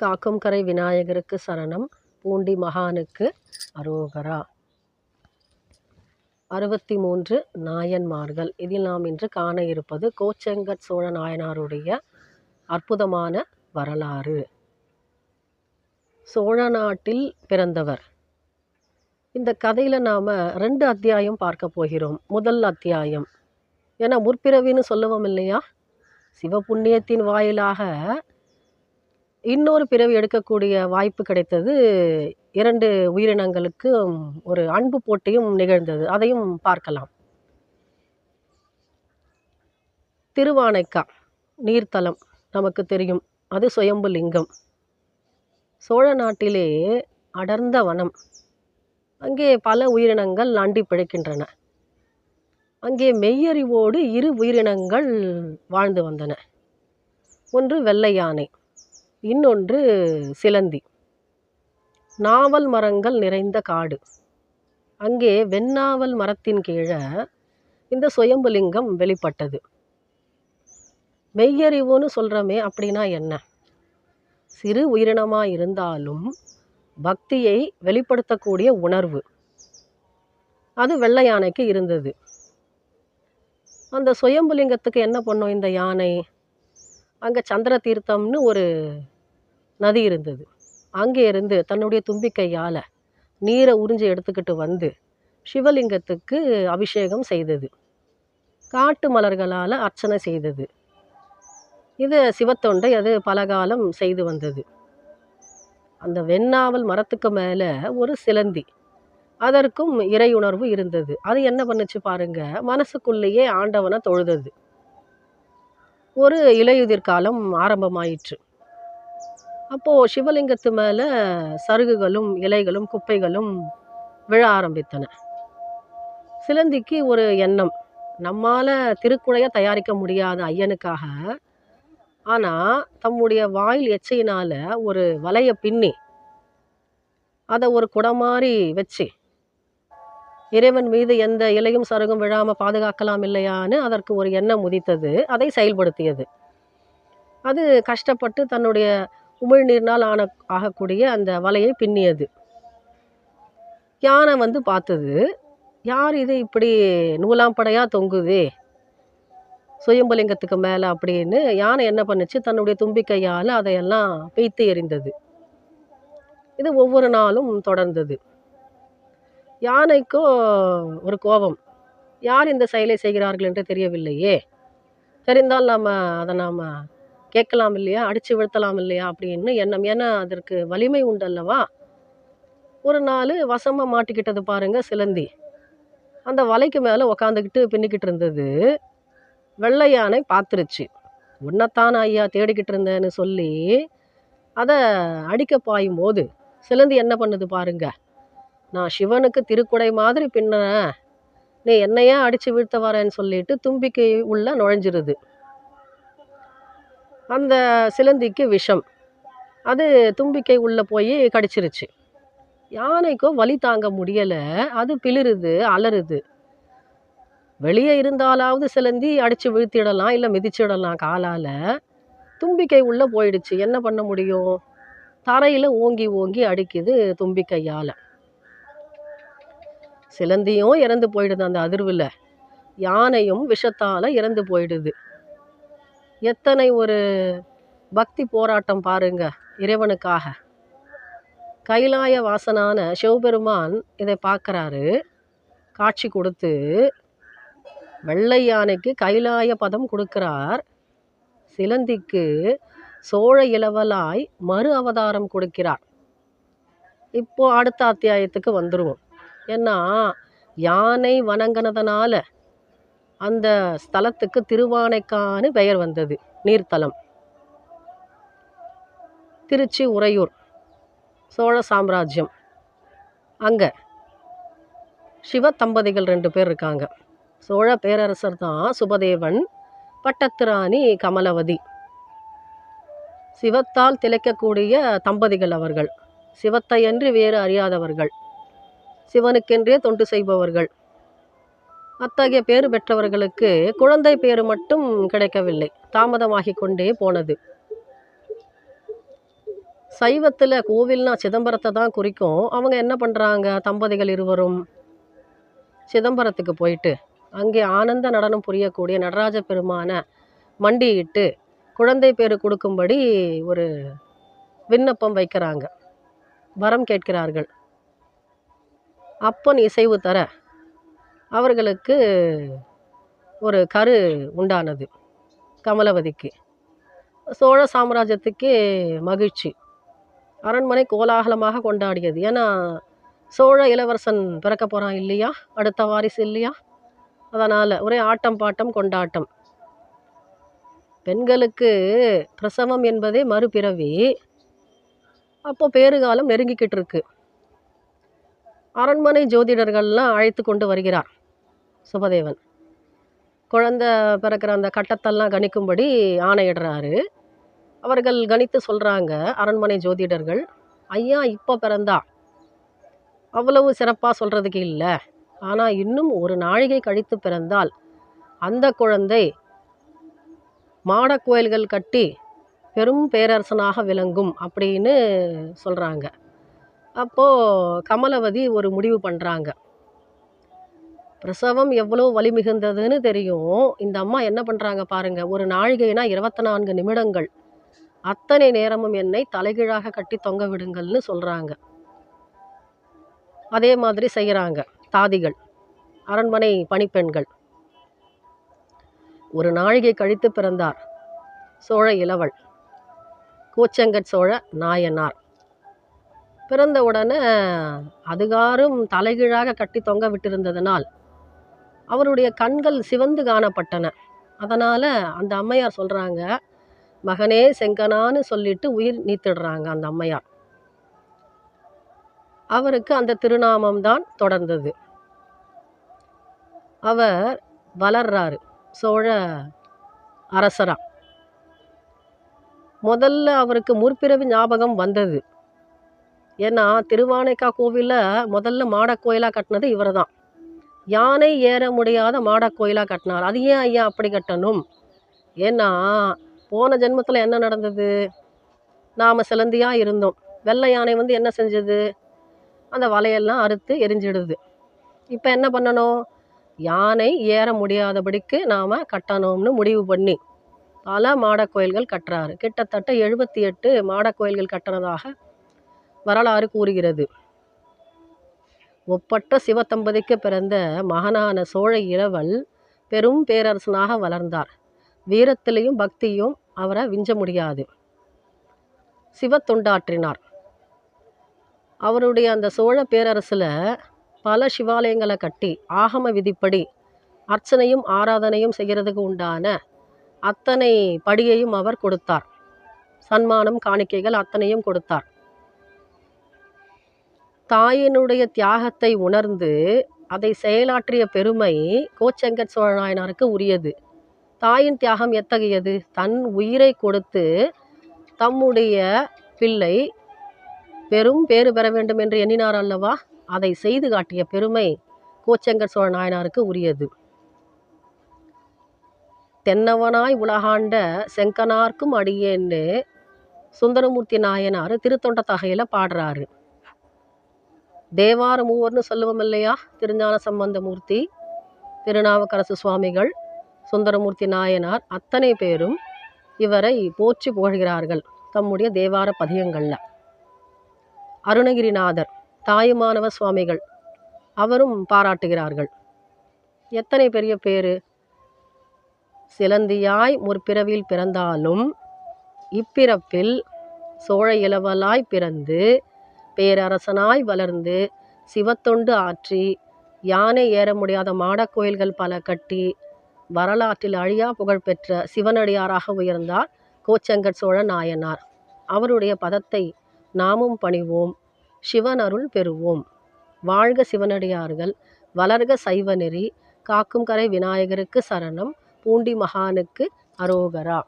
காக்கும் கரை விநாயகருக்கு சரணம். பூண்டி மகானுக்கு அரோகரா. அறுபத்தி மூன்று நாயன்மார்கள். இதில் நாம் இன்று காண இருப்பது கோச்செங்கட் சோழ நாயனாருடைய அற்புதமான வரலாறு. சோழ நாட்டில் பிறந்தவர். இந்த கதையில் நாம் ரெண்டு அத்தியாயம் பார்க்க போகிறோம். முதல் அத்தியாயம். ஏன்னா முற்பிறவின்னு சொல்லுவோம் இல்லையா? சிவபுண்ணியத்தின் வாயிலாக இன்னொரு பிறவி எடுக்கக்கூடிய வாய்ப்பு கிடைத்தது இரண்டு உயிரினங்களுக்கு ஒரு அன்பு போட்டியும் நிகழ்ந்தது. அதையும் பார்க்கலாம். திருவானைக்கா நீர்த்தலம் நமக்கு தெரியும். அது சுயம்பு லிங்கம். சோழ நாட்டிலே அடர்ந்த வனம். அங்கே பல உயிரினங்கள் நண்டி பிழைக்கின்றன. அங்கே மெய்யறிவோடு இரு உயிரினங்கள் வாழ்ந்து வந்தன. ஒன்று வெள்ளை யானை இன்னொன்று சிலந்தி. நாவல் மரங்கள் நிறைந்த காடு. அங்கே வெண்ணாவல் மரத்தின் கீழே இந்த சுயம்புலிங்கம் வெளிப்பட்டது. மெய்யறிவுன்னு சொல்கிறோமே அப்படின்னா என்ன? சிறு உயிரினமாக இருந்தாலும் பக்தியை வெளிப்படுத்தக்கூடிய உணர்வு. அது வெள்ளை யானைக்கு இருந்தது. அந்த சுயம்புலிங்கத்துக்கு என்ன பண்ணும் இந்த யானை? அங்கே சந்திர தீர்த்தம்னு ஒரு நதி இருந்தது. அங்கே இருந்து தன்னுடைய தும்பிக்கையால் நீரை உறிஞ்சி எடுத்துக்கிட்டு வந்து சிவலிங்கத்துக்கு அபிஷேகம் செய்தது. காட்டு மலர்களால் அர்ச்சனை செய்தது. இது சிவத்தொண்டை அது பலகாலம் செய்து வந்தது. அந்த வெண்ணாவல் மரத்துக்கு மேலே ஒரு சிலந்தி. அதற்கும் இறையுணர்வு இருந்தது. அது என்ன பண்ணுச்சு பாருங்க மனசுக்குள்ளேயே ஆண்டவனை தொழுதது. ஒரு இலையுதிர் காலம் ஆரம்பமாயிற்று. அப்போது சிவலிங்கத்து மேலே சருகுகளும் இலைகளும் குப்பைகளும் விழ ஆரம்பித்தன. சிலந்திக்கு ஒரு எண்ணம். நம்மால் திருக்குழையை தயாரிக்க முடியாத ஐயனுக்காக ஆனால் தம்முடைய வாயில் எச்சையினால் ஒரு வலையை பின்னி அதை ஒரு குடம் மாதிரி வச்சு இறைவன் மீது எந்த இலையும் சருகும் விழாமல் பாதுகாக்கலாம் இல்லையான்னு அதற்கு ஒரு எண்ணம் உதித்தது. அதை செயல்படுத்தியது. அது கஷ்டப்பட்டு தன்னுடைய உமிழ்நீர்னால் ஆன ஆகக்கூடிய அந்த வலையை பின்னியது. யானை வந்து பார்த்தது யார் இது இப்படி நூலாம்படையாக தொங்குதே? சுயம்பலிங்கத்துக்கு மேலே அப்படின்னு யானை என்ன பண்ணுச்சு தன்னுடைய தும்பிக்கையால் அதையெல்லாம் பெய்த்து எறிந்தது. இது ஒவ்வொரு நாளும் தொடர்ந்தது. யானைக்கோ ஒரு கோபம். யார் இந்த செயலை செய்கிறார்கள் என்று தெரியவில்லையே. தெரிந்தால் நாம் அதை நாம் கேட்கலாம் இல்லையா? அடித்து வீழ்த்தலாம் இல்லையா? அப்படின்னு எண்ணம். ஏன்னா அதற்கு வலிமை உண்டல்லவா? ஒரு நாள் வசமாக மாட்டிக்கிட்டது பாருங்க சிலந்தி. அந்த வலைக்கு மேலே உக்காந்துக்கிட்டு பின்னிக்கிட்டு இருந்தது. வெள்ளை யானை பார்த்துருச்சு உன்னைத்தான் ஐயா தேடிக்கிட்டு இருந்தேன்னு சொல்லி அதை அடிக்க பாயும் போது சிலந்தி என்ன பண்ணுது பாருங்க? நான் சிவனுக்கு திருக்குடை மாதிரி பின்ன நீ என்னையே அடித்து வீழ்த்த வரேன்னு சொல்லிட்டு தும்பிக்கை உள்ள நுழைஞ்சிருது. அந்த சிலந்திக்கு விஷம். அது தும்பிக்கை உள்ளே போய் கடிச்சிருச்சு. யானைக்கோ வலி தாங்க முடியலை. அது பிளிருது அலறுது வெளியே இருந்தாலாவது சிலந்தி அடித்து வீழ்த்திடலாம் இல்லை மிதிச்சிடலாம் காலால். தும்பிக்கை உள்ளே போயிடுச்சு. என்ன பண்ண முடியும்? தரையில் ஓங்கி ஓங்கி அடிக்குது தும்பிக்கையால். சிலந்தியும் இறந்து போயிடுது அந்த அதிர்வில். யானையும் விஷத்தால் இறந்து போயிடுது. எத்தனை ஒரு பக்தி போராட்டம் பாருங்க இறைவனுக்காக. கைலாய வாசனான சிவபெருமான் இதை பார்க்குறாரு. காட்சி கொடுத்து வெள்ளை யானைக்கு கைலாய பதம் கொடுக்கிறார். சிலந்திக்கு சோழ இளவலாய் மறு அவதாரம் கொடுக்கிறார். இப்போ அடுத்த அத்தியாயத்துக்கு வந்துடுவோம் ஏன்னா யானை வணங்கினதுனால அந்த ஸ்தலத்துக்கு திருவானைக்கான்னு பெயர் வந்தது நீர்த்தலம். திருச்சி உறையூர் சோழ சாம்ராஜ்யம். அங்கே சிவ தம்பதிகள் ரெண்டு பேர் இருக்காங்க. சோழ பேரரசர் தான் சுபதேவன் பட்டத்திராணி கமலவதி. சிவத்தால் திளைக்கக்கூடிய தம்பதிகள் அவர்கள். சிவத்தையன்றி வேறு அறியாதவர்கள். சிவனுக்கென்றே தொண்டு செய்பவர்கள். அத்தகைய பேறு பெற்றவர்களுக்கு குழந்தை பேறு மட்டும் கிடைக்கவில்லை. தாமதமாகிக் கொண்டே போனது. சைவத்தில் கோவில்னா சிதம்பரத்தை தான் குறிக்கும். அவங்க என்ன பண்ணுறாங்க தம்பதிகள் இருவரும் சிதம்பரத்துக்கு போயிட்டு அங்கே ஆனந்த நடனம் புரியக்கூடிய நடராஜ பெருமான மண்டியிட்டு குழந்தை பேர் கொடுக்கும்படி ஒரு விண்ணப்பம் வைக்கிறாங்க. வரம் கேட்கிறார்கள். அப்பன் இசைவு தர அவர்களுக்கு ஒரு கரு உண்டானது கமலவதிக்கு. சோழ சாம்ராஜ்யத்துக்கு மகிழ்ச்சி. அரண்மனை கோலாகலமாக கொண்டாடியது. ஏன்னா சோழ இளவரசன் பிறக்க போகிறான் இல்லையா? அடுத்த வாரிசு இல்லையா? அதனால் ஒரே ஆட்டம் பாட்டம் கொண்டாட்டம். பெண்களுக்கு பிரசவம் என்பதே மறுபிறவி. அப்போ பேறுகாலம் நெருங்கிக்கிட்டு இருக்கு. அரண்மனை ஜோதிடர்கள்லாம் அழைத்து கொண்டு வருகிறார். சுபதேவன். குழந்தை பிறக்கிற அந்த கட்டத்தெல்லாம் கணிக்கும்படி ஆணையிடுறாரு. அவர்கள் கணித்து சொல்கிறாங்க அரண்மனை ஜோதிடர்கள் ஐயா இப்போ பிறந்தா? அவ்வளவு சிறப்பாக சொல்கிறதுக்கு இல்லை. ஆனால் இன்னும் ஒரு நாழிகை கழித்து பிறந்தால் அந்த குழந்தை மாடக் கோயில்கள் கட்டி பெரும் பேரரசனாக விளங்கும் அப்படின்னு சொல்கிறாங்க அப்போது கமலவதி ஒரு முடிவு பண்ணுறாங்க பிரசவம் எவ்வளோ வலி மிகுந்ததுன்னு தெரியும். இந்த அம்மா என்ன பண்ணுறாங்க பாருங்கள் ஒரு நாழிகைனா இருபத்தி நான்கு நிமிடங்கள். அத்தனை நேரமும் என்னை தலைகீழாக கட்டி தொங்க விடுங்கள்னு சொல்கிறாங்க அதே மாதிரி செய்கிறாங்க தாதிகள் அரண்மனை பணிப்பெண்கள். ஒரு நாழிகை கழித்து பிறந்தார் சோழ இளவல் கூச்சங்கட் சோழ நாயனார். பிறந்த உடனே அதுகாரும் தலைகீழாக கட்டி தொங்க விட்டிருந்ததனால் அவருடைய கண்கள் சிவந்து காணப்பட்டன. அதனால் அந்த அம்மையார் சொல்கிறாங்க மகனே செங்கனான்னு சொல்லிட்டு உயிர் நீத்திடுறாங்க அந்த அம்மையார். அவருக்கு அந்த திருநாமம் தான் தொடர்ந்தது. அவர் வளர்றாரு சோழ அரசரா. முதல்ல அவருக்கு முற்பிறவி ஞாபகம் வந்தது. ஏன்னா திருவானைக்கா கோவிலில் முதல்ல மாடக் கோயிலாக கட்டினது இவர் தான் யானை ஏற முடியாத மாடக் கோயிலாக கட்டினார். அது ஏன் ஐயா அப்படி கட்டணும்? ஏன்னா போன ஜென்மத்தில் என்ன நடந்தது? நாம் சிலந்தியாக இருந்தோம். வெள்ளை யானை வந்து என்ன செஞ்சது? அந்த வலையெல்லாம் அறுத்து எரிஞ்சிடுது. இப்போ என்ன பண்ணணும்? யானை ஏற முடியாதபடிக்கு நாம் கட்டணும்னு முடிவு பண்ணி பல மாடக் கோயில்கள் கட்டுறாரு. கிட்டத்தட்ட எழுபத்தி எட்டு மாடக் கோயில்கள் கட்டினதாக வரலாறு கூறுகிறது. ஒப்பற்ற சிவத்தம்பதிக்கு பிறந்த மகனான சோழ இளவல் பெரும் பேரரசனாக வளர்ந்தார். வீரத்திலையும் பக்தியும் அவரை விஞ்ச முடியாது. சிவத்தொண்டாற்றினார் அவருடைய அந்த சோழ பேரரசில் பல சிவாலயங்களை கட்டி ஆகம விதிப்படி அர்ச்சனையும் ஆராதனையும் செய்கிறதுக்கு உண்டான அத்தனை படியையும் அவர் கொடுத்தார். சன்மானம் காணிக்கைகள் அத்தனையும் கொடுத்தார். தாயினுடைய தியாகத்தை உணர்ந்து அதை செயலாற்றிய பெருமை கோச்செங்கட் சோழ நாயனாருக்கு உரியது. தாயின் தியாகம் எத்தகையது? தன் உயிரை கொடுத்து தம்முடைய பிள்ளை பெரும் பேறு பெற வேண்டும் என்று எண்ணினார் அல்லவா? அதை செய்து காட்டிய பெருமை கோச்செங்கட் சோழ நாயனாருக்கு உரியது. தென்னவனாய் உலகாண்ட செங்கனார்க்கும் அடியேன்னு சுந்தரமூர்த்தி நாயனார் திருத்தொண்ட தகையில் பாடுறாரு. தேவார மூவர்னு சொல்லுவோம் இல்லையா? திருஞான சம்பந்தமூர்த்தி திருநாவுக்கரசு சுவாமிகள் சுந்தரமூர்த்தி நாயனார் அத்தனை பேரும் இவரை போற்றி புகழ்கிறார்கள் தம்முடைய தேவார பதியங்களில் அருணகிரிநாதர் தாயுமானவ சுவாமிகள் அவரும் பாராட்டுகிறார்கள். எத்தனை பெரிய பேர்? சிலந்தியாய் முற்பிறவியில் பிறந்தாலும் இப்பிறப்பில் சோழ இளவலாய் பிறந்து பேரரசனாய் வளர்ந்து சிவத்தொண்டு ஆற்றி யானை ஏற முடியாத மாடக் கோயில்கள் பல கட்டி வரலாற்றில் அழியா புகழ்பெற்ற சிவனடியாராக உயர்ந்தார் கோச்செங்கட் சோழ நாயனார். அவருடைய பதத்தை நாமும் பணிவோம் சிவனருள் பெறுவோம். வாழ்க சிவனடியார்கள் வளர்க சைவ நெறி காக்கும் கரை விநாயகருக்கு சரணம் பூண்டி மகானுக்கு அரோகரா.